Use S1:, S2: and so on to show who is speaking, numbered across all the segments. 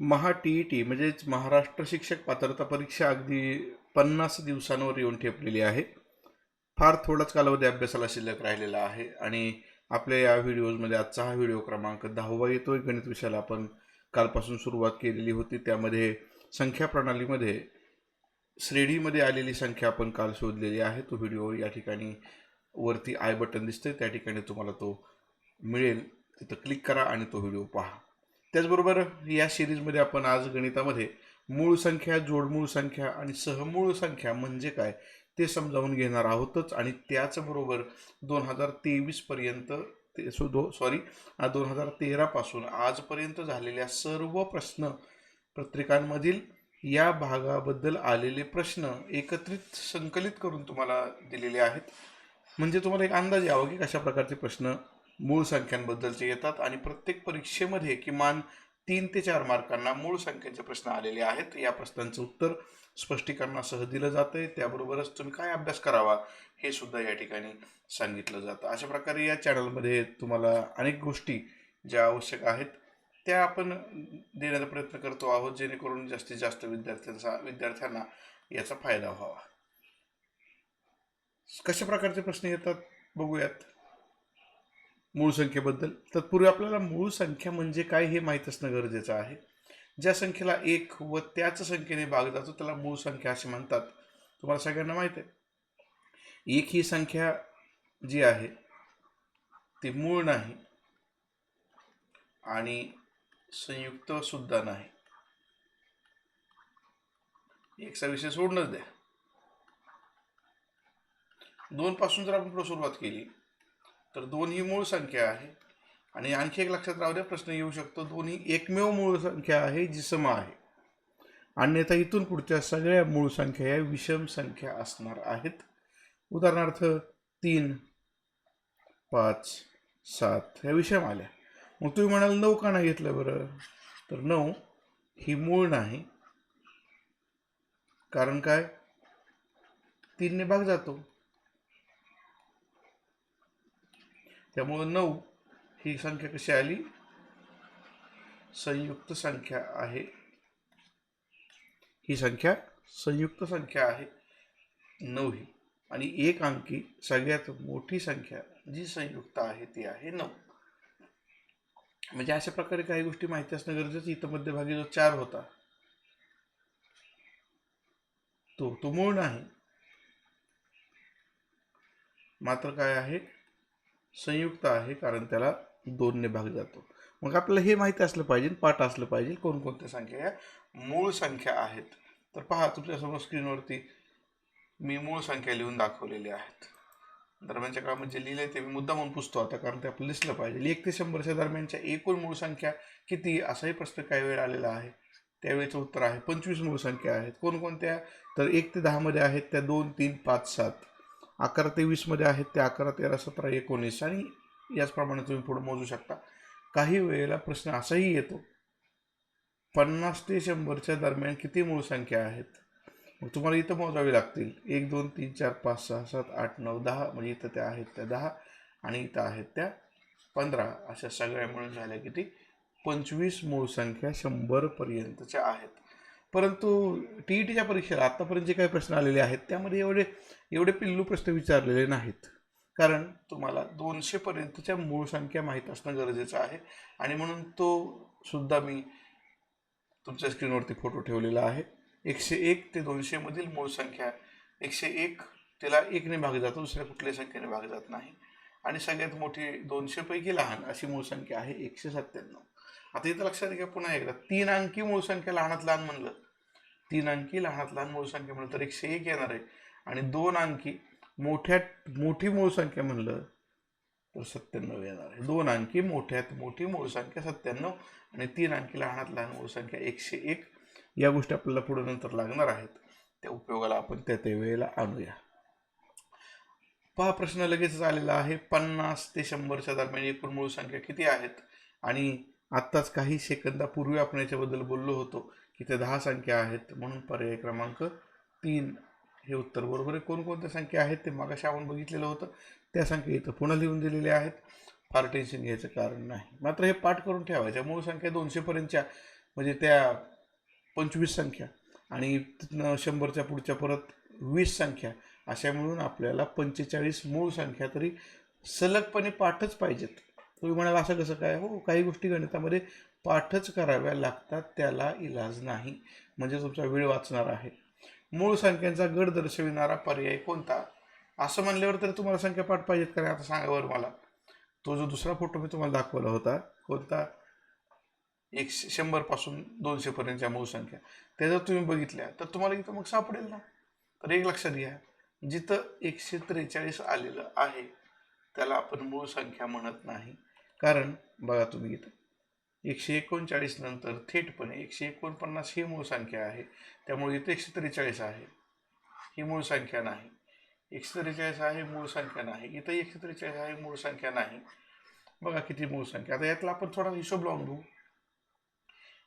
S1: महा T E T म्हणजेच महाराष्ट्र शिक्षक पात्रता परीक्षा अगदी पन्नास दिवसांवर येऊन ठेपलेली आहे. फार थोडाच कालावधी अभ्यासाला शिल्लक राहिलेला आहे आणि आपल्या या व्हिडिओजमध्ये आजचा हा व्हिडिओ क्रमांक दहावा येतोय. गणित विषयाला आपण कालपासून सुरुवात केलेली होती. त्यामध्ये संख्या प्रणालीमध्ये श्रेणीमध्ये आलेली संख्या आपण काल शोधलेली आहे. तो व्हिडिओ या ठिकाणी वरती आय बटन दिसतंय. त्या ठिकाणी तुम्हाला तो मिळेल. तिथं क्लिक करा आणि तो व्हिडिओ पहा. त्याचबरोबर या सिरीजमध्ये आपण आज गणितामध्ये मूळ संख्या जोडमूळ संख्या आणि सहमूळ संख्या म्हणजे काय ते समजावून घेणार आहोतच. आणि त्याचबरोबर दोन हजार तेवीसपर्यंत ते सो दो सॉरी दोन हजार तेरापासून आजपर्यंत झालेल्या सर्व प्रश्न पत्रिकांमधील या भागाबद्दल आलेले प्रश्न एकत्रित संकलित करून तुम्हाला दिलेले आहेत. म्हणजे तुम्हाला एक अंदाज यावा की कशा प्रकारचे प्रश्न मूळ संख्यांबद्दलचे येतात आणि प्रत्येक परीक्षेमध्ये किमान तीन ते चार मार्कांना मूळ संख्येचे प्रश्न आलेले आहेत. या प्रश्नांचं उत्तर स्पष्टीकरणासह दिलं जातं आहे त्याबरोबरच तुम्ही काय अभ्यास करावा हे सुद्धा या ठिकाणी सांगितलं जातं. अशा प्रकारे या चॅनलमध्ये तुम्हाला अनेक गोष्टी ज्या आवश्यक आहेत त्या आपण देण्याचा प्रयत्न करतो आहोत. जेणेकरून जास्तीत जास्त विद्यार्थ्यांचा विद्यार्थ्यांना याचा फायदा व्हावा. कशा प्रकारचे प्रश्न येतात? बघूयात. मूळ संख्येबद्दल. तत्पूर्वी आपल्याला मूळ संख्या म्हणजे काय हे माहीत असणं गरजेचं आहे. ज्या संख्येला एक व त्याच संख्येने भाग जातो त्याला मूळ संख्या असे म्हणतात. तुम्हाला सगळ्यांना माहीत आहे? एक ही संख्या जी आहे ती मूळ नाही आणि संयुक्त सुद्धा नाही. एकचा विषय सोडणंच द्या. दोन पासून जर आपण सुरुवात केली तर दोन ही मूळ संख्या आहे. आणि आणखी एक लक्षात राहू द्या प्रश्न येऊ शकतो. दोन्ही एकमेव मूळ संख्या आहे जी सम आहे. अन्यथा इथून पुढच्या सगळ्या मूळ संख्या या विषम संख्या असणार आहेत. उदाहरणार्थ तीन पाच सात ह्या विषम आल्या. मग तुम्ही म्हणाल नऊ का नाही घेतलं बरं? तर नऊ ही मूळ नाही. कारण काय? तीनने भाग जातो. त्यामुळं नऊ ही संख्या कशी आली? संयुक्त संख्या आहे. ही संख्या संयुक्त संख्या आहे. नऊ ही. आणि एक अंकी सगळ्यात मोठी संख्या जी संयुक्त आहे ती आहे नऊ. म्हणजे अशा प्रकारे काही गोष्टी माहिती असणं गरजेचं इथं मध्यभागी जो चार होता तो तो मूळ नाही. मात्र काय आहे? संयुक्त आहे कारण त्याला दोनने भाग जातो. मग आपल्याला हे माहिती असलं पाहिजे पाठ असलं पाहिजे कोणकोणत्या संख्या या मूळ संख्या आहेत. तर पहा तुमच्यासमोर स्क्रीनवरती मी मूळ संख्या लिहून दाखवलेल्या आहेत. दरम्यानच्या काळामध्ये जे लिहिले ते मी मुद्दा म्हणून पुसतो आता कारण ते आपल्याला दिसलं पाहिजे. एक ते शंभरच्या दरम्यानच्या एकूण मूळ संख्या किती असाही प्रश्न काही वेळ आलेला आहे. त्यावेळेचं उत्तर आहे पंचवीस मूळ संख्या आहेत. कोणकोणत्या? तर एक ते दहामध्ये आहेत त्या दोन तीन पाच सात. अकरा ते वीसमध्ये आहेत ते अकरा तेरा सतरा एकोणीस. आणि याचप्रमाणे तुम्ही पुढे मोजू शकता. काही वेळेला प्रश्न असाही येतो पन्नास ते शंभरच्या दरम्यान किती मूळ संख्या आहेत? मग तुम्हाला इथं मोजावी लागतील. एक दोन तीन चार पाच सहा सात आठ नऊ दहा म्हणजे इथं त्या आहेत त्या दहा आणि इथं आहेत त्या पंधरा. अशा सगळ्या मिळून झाल्या किती पंचवीस मूळ संख्या शंभरपर्यंतच्या आहेत. परंतु टी ई टीच्या परीक्षेला आत्तापर्यंत जे काही प्रश्न आलेले आहेत त्यामध्ये एवढे एवढे पिल्लू प्रश्न विचारलेले नाहीत. कारण तुम्हाला दोनशेपर्यंतच्या मूळ संख्या माहीत असणं गरजेचं आहे. आणि म्हणून तो सुद्धा मी तुमच्या स्क्रीनवरती फोटो ठेवलेला आहे. एकशे एक ते दोनशेमधील मूळ संख्या एकशे एक त्याला एकने भाग जातो दुसऱ्या कुठल्याही संख्येने भाग जात नाही. आणि सगळ्यात मोठी दोनशेपैकी लहान अशी मूळ संख्या आहे एकशे सत्त्याण्णव. आता इथं लक्षात घ्या पुन्हा एकदा. तीन अंकी मूळ संख्या लहानात लहान म्हणलं. तीन अंकी लहानात लहान मूळ संख्या म्हणलं तर एकशे एक येणार आहे. आणि दोन अंकी मोठ्यात मोठी मूळ संख्या म्हणलं तर सत्त्याण्णव येणार आहे. दोन अंकी मोठ्यात मोठी मूळ संख्या सत्त्याण्णव आणि तीन अंकी लहानात लहान मूळ संख्या एकशे एक. या गोष्टी आपल्याला पुढे नंतर लागणार आहेत. त्या उपयोगाला आपण त्या त्या वेळेला आणूया. पहा प्रश्न लगेचच आलेला आहे. पन्नास ते शंभरच्या दरम्यान एकूण मूळ संख्या किती आहेत? आणि आत्ताच काही सेकंदापूर्वी आपण याच्याबद्दल बोललो होतो की ते दहा संख्या आहेत म्हणून पर्याय क्रमांक तीन हे उत्तर बरोबर आहे. कोणकोणत्या संख्या आहेत ते मागाशी आपण बघितलेलं होतं. त्या संख्या इथं पुन्हा लिहून दिलेल्या आहेत. फार टेन्शन घ्यायचं कारण नाही. मात्र हे पाठ करून ठेवायच्या मूळ संख्या दोनशेपर्यंतच्या म्हणजे त्या पंचवीस संख्या आणि तिथनं शंभरच्या पुढच्या परत वीस संख्या अशा मिळून आपल्याला पंचेचाळीस मूळ संख्या तरी सलगपणे पाठच पाहिजेत. तुम्ही म्हणाल असं कसं काय? हो काही गोष्टी गणितामध्ये पाठच कराव्या लागतात त्याला इलाज नाही. म्हणजे तुमचा वेळ वाचणार आहे. मूळ संख्यांचा गड दर्शविणारा पर्याय कोणता? असं म्हणल्यावर तर तुम्हाला संख्या पाठ पाहिजेत का आता सांगा बरं मला. तो जो दुसरा फोटो मी तुम्हाला दाखवला होता कोणता? एकशे शंभरपासून दोनशेपर्यंतच्या मूळ संख्या. त्या जर तुम्ही बघितल्या तर तुम्हाला इथं मग सापडेल ना? तर एक लक्षात घ्या. जिथं एकशे त्रेचाळीस आलेलं आहे त्याला आपण मूळ संख्या म्हणत नाही. कारण बघा तुम्ही इथं. एकशे एकोणचाळीस नंतर थेटपणे एकशे एकोणपन्नास ही मूळ संख्या आहे. त्यामुळे इथं एकशे त्रेचाळीस आहे. ही मूळ संख्या नाही. एकशे त्रेचाळीस आहे मूळ संख्या नाही. इथं एकशे त्रेचाळीस आहे मूळ संख्या नाही. बघा किती मूळ संख्या. आता यातला आपण थोडा हिशोब लावून घेऊ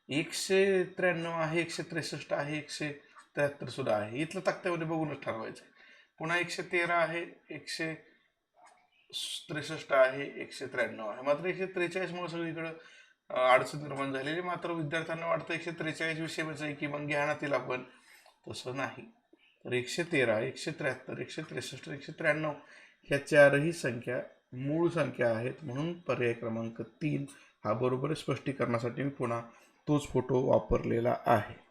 S1: एकशे त्र्याण्णव आहे एकशे त्रेसष्ट आहे एकशे त्र्याहत्तर सुद्धा आहे. इथलं तक्त्यामध्ये बघूनच ठरवायचं पुन्हा एकशे तेरा आहे एकशे त्रेसष्ट आहे एकशे त्र्याण्णव आहे. मात्र एकशे त्रेचाळीसमुळे सगळीकडं अडचण निर्माण झालेली मात्र विद्यार्थ्यांना वाटतं एकशे त्रेचाळीस विषयच आहे की मग घ्या ना आपण तसं नाही. तर एकशे तेरा एकशे त्र्याहत्तर एकशे त्रेसष्ट एकशे त्र्याण्णव ह्या चारही संख्या मूळ संख्या आहेत. म्हणून पर्याय क्रमांक तीन हा बरोबर स्पष्टीकरणासाठी मी पुन्हा तोच फोटो वापरलेला आहे.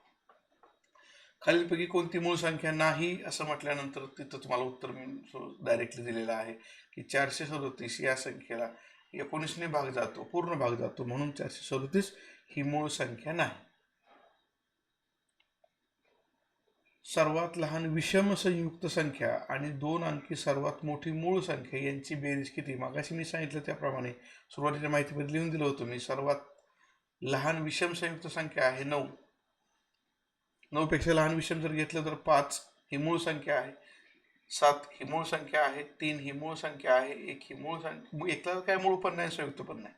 S1: खालीलपैकी कोणती मूळ संख्या नाही असं म्हटल्यानंतर तिथं तुम्हाला उत्तर मी डायरेक्टली दिलेलं आहे की चारशे सदोतीस या संख्येला एकोणीसने भाग जातो पूर्ण भाग जातो म्हणून चारशे सदोतीस ही मूळ संख्या नाही. सर्वात लहान विषम संयुक्त संख्या आणि दोन अंकी सर्वात मोठी मूळ संख्या यांची बेरीज किती? मागाशी मी सांगितलं त्याप्रमाणे सुरुवातीच्या माहितीमध्ये लिहून दिलं होतं मी. सर्वात लहान विषम संयुक्त संख्या आहे नऊ. नऊपेक्षा लहान विषम जर घेतलं तर पाच ही मूळ संख्या आहे. सात ही मूळ संख्या आहे तीन ही मूळ संख्या आहे एक ही मूळ संख्या एकला काय मूळ पण नाही संयुक्त पण नाही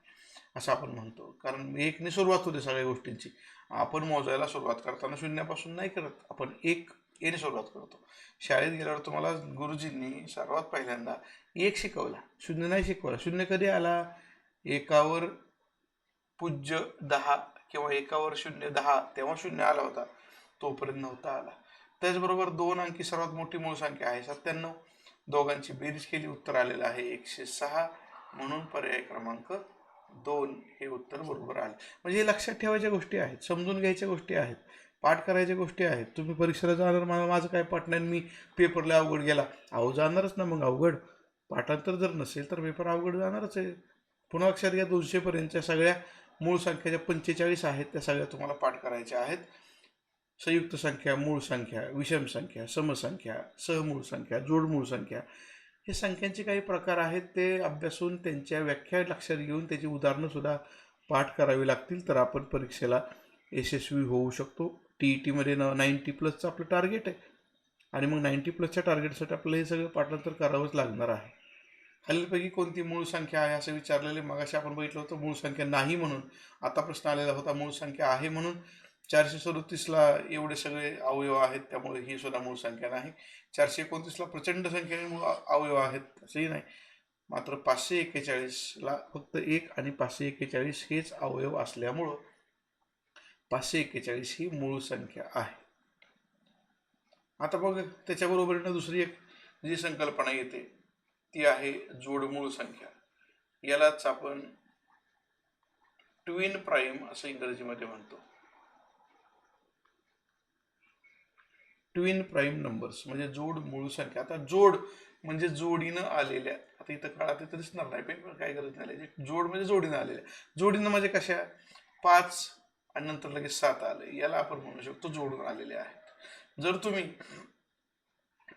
S1: असं आपण म्हणतो. कारण एकने सुरुवात होते सगळ्या गोष्टींची. आपण मोजायला सुरुवात करताना शून्यापासून नाही करत. आपण एक एने सुरुवात करतो. शाळेत गेल्यावर तुम्हाला गुरुजींनी सर्वात पहिल्यांदा एक शिकवला. शून्य नाही शिकवला. शून्य कधी आला? एकावर पूज्य दहा किंवा एकावर शून्य दहा तेव्हा शून्य आला होता. तोपर्यंत नव्हता आला. त्याचबरोबर दोन अंकी सर्वात मोठी मूळ संख्या आहे सत्त्याण्णव. दोघांची बेरीज केली उत्तर आलेलं आहे एकशे सहा. म्हणून पर्याय क्रमांक दोन हे उत्तर बरोबर आले. म्हणजे हे लक्षात ठेवायच्या गोष्टी आहेत समजून घ्यायच्या गोष्टी आहेत पाठ करायच्या गोष्टी आहेत. तुम्ही परीक्षेला जाणार मला माझं काय पाठ नाही मी पेपरला अवघड गेला. अहो जाणारच ना मग अवघड. पाठांतर जर नसेल तर पेपर अवघड जाणारच आहे. पुन्हा लक्षात घ्या दोनशेपर्यंतच्या सगळ्या मूळ संख्या ज्या पंचेचाळीस आहेत त्या सगळ्या तुम्हाला पाठ करायच्या आहेत. संयुक्त संख्या मूळ संख्या विषम संख्या समसंख्या सहमूळ संख्या जोडमूळ संख्या हे संख्यांचे काही प्रकार आहेत ते अभ्यासून त्यांच्या व्याख्या लक्षात घेऊन त्याची उदाहरणंसुद्धा पाठ करावी लागतील तर आपण परीक्षेला यशस्वी होऊ शकतो. टी ई टीमध्ये न नाईंटी प्लसचं आपलं टार्गेट आहे. आणि मग नाईंटी प्लसच्या टार्गेटसाठी आपल्याला हे सगळं पाठांतर करावंच लागणार आहे. खालीलपैकी कोणती मूळ संख्या आहे असं विचारलेले मगाशी आपण बघितलं होतं मूळ संख्या नाही म्हणून. आता प्रश्न आलेला होता मूळ संख्या आहे म्हणून. चारशे सदोतीसला एवढे सगळे अवयव आहेत त्यामुळे ही सुद्धा मूळ संख्या नाही. चारशे एकोणतीसला प्रचंड संख्येने मूळ अवयव आहेत असंही नाही. मात्र पाचशे एक्केचाळीसला फक्त एक आणि पाचशे एक्केचाळीस हेच अवयव असल्यामुळं पाचशे एक्केचाळीस ही मूळ संख्या आहे. आता बघ त्याच्याबरोबरीनं दुसरी एक जी संकल्पना येते ती आहे जोडमूळ संख्या. यालाच आपण ट्विन प्राईम असं इंग्रजीमध्ये म्हणतो. ट्विन प्राईम नंबर्स म्हणजे जोड मूळ संख्या आता जोड म्हणजे जोडीनं आलेल्या. आता इथं काळात इथं दिसणार नाही पण काय गरज नाही जोड म्हणजे जोडीनं आलेल्या. जोडीनं म्हणजे कशा? पाच आणि नंतर लगेच सात आले. याला आपण म्हणू शकतो जोडून आलेले आहेत. जर तुम्ही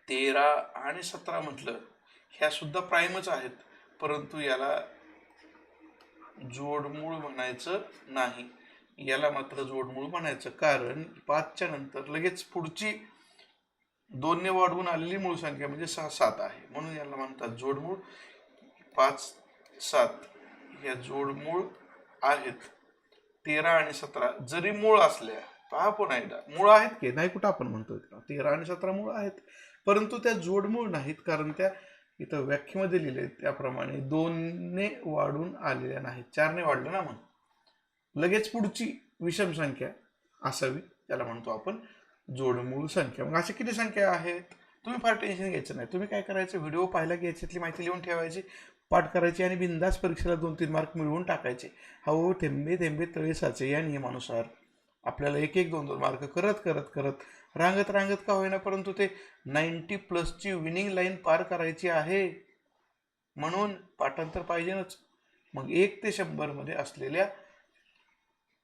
S1: तेरा आणि सतरा म्हटलं ह्या सुद्धा प्राईमच आहेत. परंतु याला जोडमूळ म्हणायचं नाही. याला मात्र जोडमूळ म्हणायचं. कारण पाचच्या नंतर लगेच पुढची दोनने वाढवून आलेली मूळ संख्या म्हणजे सहा सात आहे. म्हणून याला म्हणतात जोडमूळ. पाच सात या जोडमूळ आहेत. तेरा आणि सतरा जरी मूळ असल्या पहा पुन्हा एकदा मूळ आहेत की नाही कुठं आपण म्हणतो तेरा आणि सतरा मूळ आहेत. परंतु त्या जोडमूळ नाहीत कारण त्या इथं व्याख्येमध्ये लिहिले त्याप्रमाणे दोनने वाढून आलेल्या नाहीत. चारने वाढलं ना मग? लगेच पुढची विषम संख्या असावी त्याला म्हणतो आपण जोडमूळ संख्या. मग अशा किती संख्या आहेत? तुम्ही फार टेन्शन घ्यायचं नाही. तुम्ही काय करायचं? व्हिडिओ पाहिला की याच्यातली माहिती लिहून ठेवायची पाठ करायची आणि बिंदास परीक्षेला दोन तीन मार्क मिळवून टाकायचे. हो थेंबे थेंबे तळे साचे या नियमानुसार. आपल्याला एक एक दोन दोन मार्क करत करत करत. रांगत रांगत का होईना परंतु ते नाईन्टी प्लसची विनिंग लाईन पार करायची आहे. म्हणून पाठांतर पाहिजेच मग एक ते शंभरमध्ये असलेल्या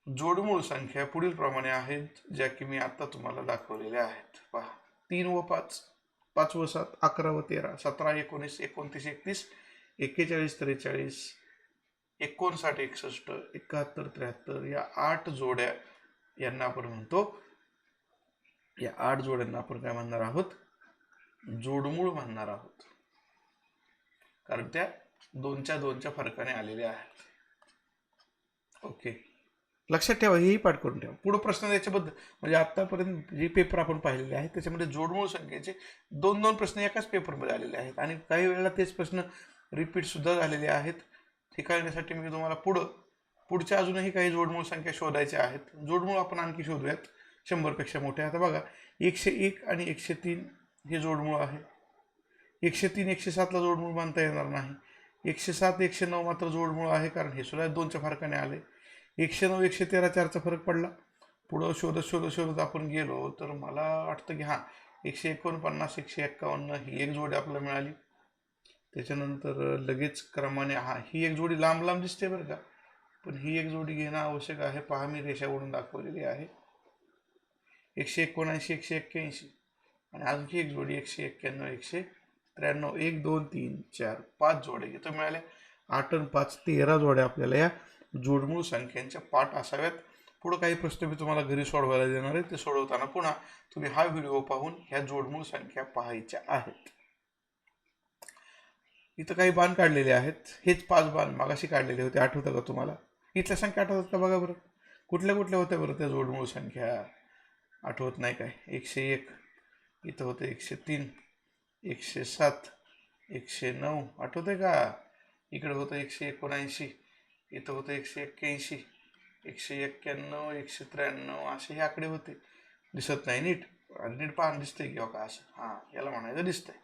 S1: जोडमूळ संख्या पुढील प्रमाणे आहेत ज्या की मी आता तुम्हाला दाखवलेल्या आहेत. पहा तीन व पाच पाच व सात अकरा व तेरा सतरा एकोणीस एकोणतीस एकतीस एक्केचाळीस त्रेचाळीस एकोणसाठ एकसष्ट एकाहत्तर त्र्याहत्तर या आठ जोड्या यांना आपण म्हणतो. या आठ जोड्यांना आपण काय म्हणणार आहोत? जोडमूळ म्हणणार आहोत. कारण त्या दोनच्या दोनच्या फरकाने आलेल्या आहेत. ओके. लक्षात ठेवा हेही पाठ करून ठेवा. पुढं प्रश्न याच्याबद्दल म्हणजे आत्तापर्यंत जे पेपर आपण पाहिलेले आहेत त्याच्यामध्ये जोडमूळ संख्येचे दोन दोन प्रश्न एकाच पेपरमध्ये आलेले आहेत. आणि काही वेळेला तेच प्रश्न रिपीटसुद्धा झालेले आहेत. हे करण्यासाठी मी तुम्हाला पुढं पुढच्या अजूनही काही जोडमूळ संख्या शोधायच्या आहेत. जोडमूळ आपण आणखी शोधूयात. शंभरपेक्षा मोठ्या आता बघा एकशे एक आणि एकशे तीन हे जोडमूळ आहे. एकशे तीन एकशे सातला जोडमूळ बांधता येणार नाही. एकशे सात एकशे नऊ मात्र जोडमूळ आहे कारण हे सुद्धा दोनच्या फरकाने आले. एकशे नऊ एकशे तेरा चारचा फरक पडला. पुढं शोधत शोधत शोधत आपण गेलो तर मला वाटतं की हां एकशे एकोणपन्नास एकशे एक्कावन्न ही एक जोडी आपल्याला मिळाली. त्याच्यानंतर लगेच क्रमाने हा ही एक जोडी लांब लांब दिसते बरं का. पण ही एक जोडी घेणं आवश्यक आहे. पहा मी रेषावरून दाखवलेली आहे. एकशे एकोणऐंशी एकशे एक्क्याऐंशी आणि आणखी एक जोडी एकशे एक्क्याण्णव एकशे त्र्याण्णव एक दोन तीन चार पाच जोड्या इथं मिळाल्या. आठ आणि पाच तेरा जोड्या आपल्याला या जोडमूळ संख्यांच्या पाठ असाव्यात. पुढं काही प्रश्न मी तुम्हाला घरी सोडवायला देणार आहे. ते सोडवताना पुन्हा तुम्ही हा व्हिडिओ पाहून ह्या जोडमूळ संख्या पाहायच्या आहेत. इथं काही बाण काढलेले आहेत. हेच पाच बाण मागाशी काढलेले होते. आठवतं का तुम्हाला? इथल्या संख्या आठवतात का बघा बरं? कुठल्या कुठल्या होत्या बरं त्या जोडमूळ संख्या? आठवत नाही काय? एकशे एक इथं होतं एकशे तीन एकशे सात एकशे नऊ. आठवते का? इकडं होतं एकशे एकोणऐंशी इथं होतं एकशे एक्क्याऐंशी एकशे एक्क्याण्णव एकशे त्र्याण्णव असे हे आकडे होते. दिसत नाही नीट. आणि नीट पाहून दिसतंय किंवा का असं. हां याला म्हणायचं दिसतंय.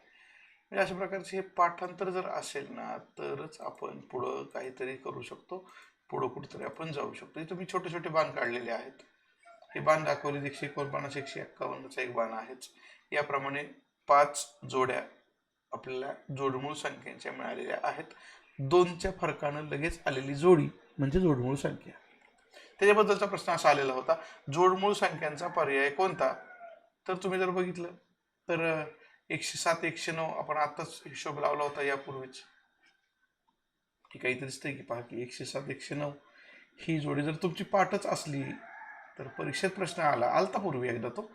S1: म्हणजे अशा प्रकारचे हे पाठांतर जर असेल ना तरच आपण पुढं काहीतरी करू शकतो. पुढं कुठंतरी आपण जाऊ शकतो. इथं मी छोटे छोटे बाण काढलेले आहेत. हे बाण दाखवले एकशे एकोणपन्नास एकशे एक्कावन्नचा एक बाण आहेच. याप्रमाणे पाच जोड्या आपल्याला जोडमूळ संख्यांच्या मिळालेल्या आहेत. दोनच्या फरकानं लगेच आलेली जोडी म्हणजे जोडमूळ संख्या. त्याच्याबद्दलचा प्रश्न असा आलेला होता जोडमूळ संख्यांचा पर्याय कोणता? तर तुम्ही जर बघितलं तर एकशे सात एकशे नऊ आपण आताच हिशोब लावला होता यापूर्वीच. ही काहीतरी दिसतंय की पहा की एकशे सात एकशे नऊ ही जोडी जर तुमची पाठच असली तर परीक्षेत प्रश्न आला आलता पूर्वी एकदा तो.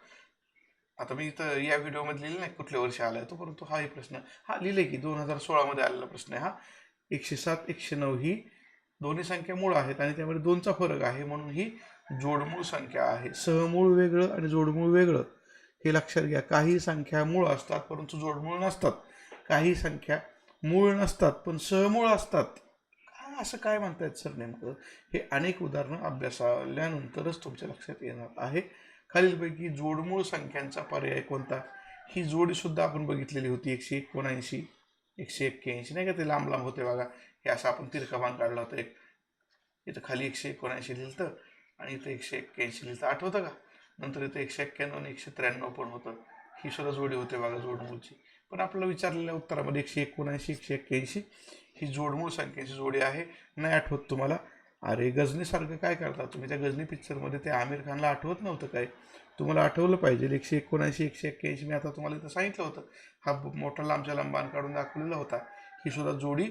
S1: आता मी इथं या व्हिडिओमध्ये लिहिलं नाही कुठल्या वर्षी आला आहे तो परंतु हाही प्रश्न. हा लिहिले की दोन हजार सोळामध्ये आलेला प्रश्न आहे हा. एकशे सात एकशे नऊ ही दोन्ही संख्या मूळ आहेत आणि त्यामध्ये दोनचा फरक आहे म्हणून ही जोडमूळ संख्या आहे. सहमूळ वेगळं आणि जोडमूळ वेगळं. हे लक्षात घ्या काही संख्या मूळ असतात परंतु जोडमूळ नसतात. काही संख्या मूळ नसतात पण सहमूळ असतात. असं काय म्हणतायत सर नेमकं? हे अनेक उदाहरणं अभ्यासाल्यानंतरच तुमच्या लक्षात येणार आहे. खालीलपैकी जोडमूळ संख्यांचा पर्याय कोणता? ही जोडीसुद्धा आपण बघितलेली होती एकशे एकोणऐंशी. एकशे एक्क्याऐंशी नाही का ते लांब लांब होते बघा. हे असं आपण तिरकाबान काढला होता एक. इथं खाली एकशे एकोणऐंशी लिहिलं आणि इथं एकशे एक्क्याऐंशी लिहिलं आठवतं का? नंतर इथं एकशे एक्क्याण्णव आणि एकशे त्र्याण्णव पण होतं. ही सुद्धा जोडी होते बघा जोडमूळची पण आपल्याला विचारलेल्या उत्तरामध्ये एकशे एकोणऐंशी एकशे एक्क्याऐंशी ही जोडमूळ संख्येची जोडी आहे. नाही आठवत तुम्हाला. अरे गजनीसारखं काय करता? तुम्ही त्या गजनी पिक्चरमध्ये ते आमिर खानला आठवत नव्हतं काय? तुम्हाला आठवलं पाहिजे. एकशे एकोणऐंशी एकशे एक्क्याऐंशी मी आता तुम्हाला इथं सांगितलं होतं. हा मोठा लांबच्या लांबान काढून दाखवलेला होता. ही सुद्धा जोडी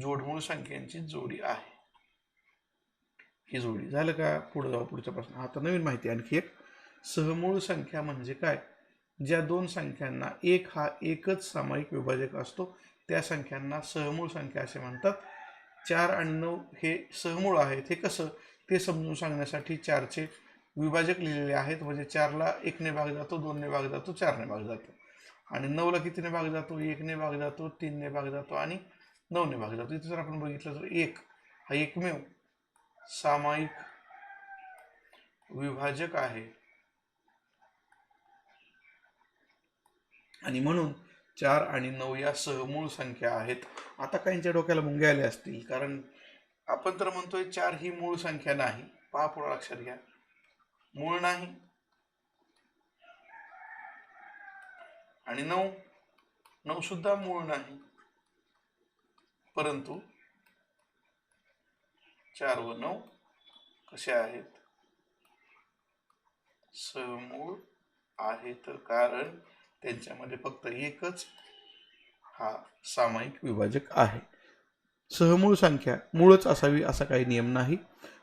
S1: जोडमूळ संख्यांची जोडी आहे. ही जोडी झालं का? पुढे जाऊ पुढच्या प्रश्न आता नवीन माहिती आणखी एक. सहमूळ संख्या म्हणजे काय? ज्या दोन संख्यांना एक हा एकच सामायिक विभाजक असतो त्या संख्यांना सहमूळ संख्या असे म्हणतात. चार आणि नऊ हे सहमूळ आहेत. हे कसं? ते समजून सांगण्यासाठी चारचे विभाजक लिहिलेले आहेत. म्हणजे चारला एकने भाग जातो दोनने भाग जातो चारने भाग जातो. आणि नऊला कितीने भाग जातो? एकने भाग जातो तीनने भाग जातो आणि नऊने भाग जातो. इथे जर आपण बघितलं तर एक हा एकमेव सामायिक विभाजक आहे. आणि म्हणून चार आणि नऊ या सहमूळ संख्या आहेत. आता काहींच्या डोक्याला मुंग्या आल्या असतील कारण आपण तर म्हणतोय चार ही मूळ संख्या नाही. पहा पुढं लक्षात घ्या. मूळ नाही. आणि नऊ. नऊ सुद्धा मूळ नाही. परंतु चार व नऊ कसे आहेत? सहमूळ आहेत कारण त्यांच्यामध्ये फक्त एकच हा सामायिक विभाजक आहे. सहमूळ संख्या मूळच असावी असा काही नियम नाही.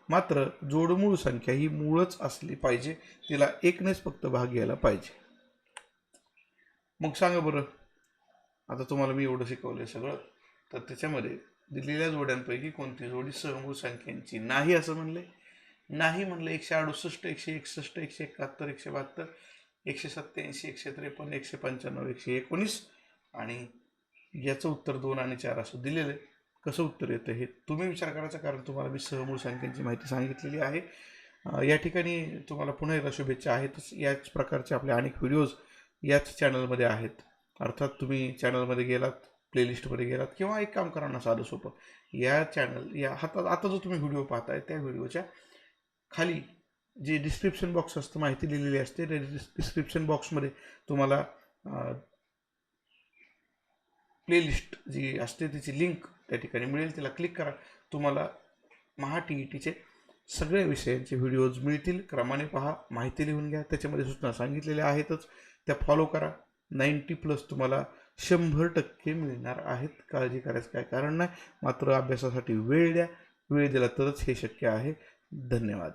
S1: मात्र जोडमूळ संख्या ही मूळच असली पाहिजे तिला एकनेच फक्त भाग घ्यायला पाहिजे. मग सांगा बरं आता तुम्हाला मी एवढं शिकवलंय सगळं तर त्याच्यामध्ये दिलेल्या जोड्यांपैकी कोणती जोडी सहमूळ संख्यांची नाही असं म्हणले? नाही म्हणलं एकशे अडुसष्ट एकशे एकसष्ट एकशे एकाहत्तर एकशे बहात्तर एकशे सत्त्याऐंशी एकशे त्रेपन्न एकशे पंच्याण्णव एकशे एकोणीस आणि याचं उत्तर दोन आणि चार असं दिलेलं आहे. कसं उत्तर येतं हे तुम्ही विचार करायचा कारण तुम्हाला मी सहमूळ संख्यांची माहिती सांगितलेली आहे. या ठिकाणी तुम्हाला पुन्हा एकदा शुभेच्छा आहेतच. याच प्रकारचे आपले अनेक व्हिडिओज याच चॅनलमध्ये आहेत. अर्थात तुम्ही चॅनलमध्ये गेलात प्लेलिस्टमध्ये गेलात किंवा एक काम करा ना साधं सोपं. या चॅनल या हातात आता जो तुम्ही व्हिडिओ पाहताय त्या व्हिडिओच्या खाली जे डिस्क्रिप्शन बॉक्स असतं माहिती लिहिलेली असते त्या डिस्क्रिप्शन बॉक्समध्ये तुम्हाला प्लेलिस्ट जी असते तिची लिंक त्या ठिकाणी मिळेल. तिला क्लिक करा. तुम्हाला महा टी ई टीचे सगळ्या विषयांचे व्हिडिओज मिळतील. क्रमाने पहा माहिती लिहून घ्या. त्याच्यामध्ये सूचना सांगितलेल्या आहेतच. त्या फॉलो करा. नाईंटी प्लस तुम्हाला शंभर टक्के मिळणार आहेत. काळजी करायचं काय कारण नाही. मात्र अभ्यासासाठी वेळ द्या. वेळ दिला तरच हे शक्य आहे. धन्यवाद.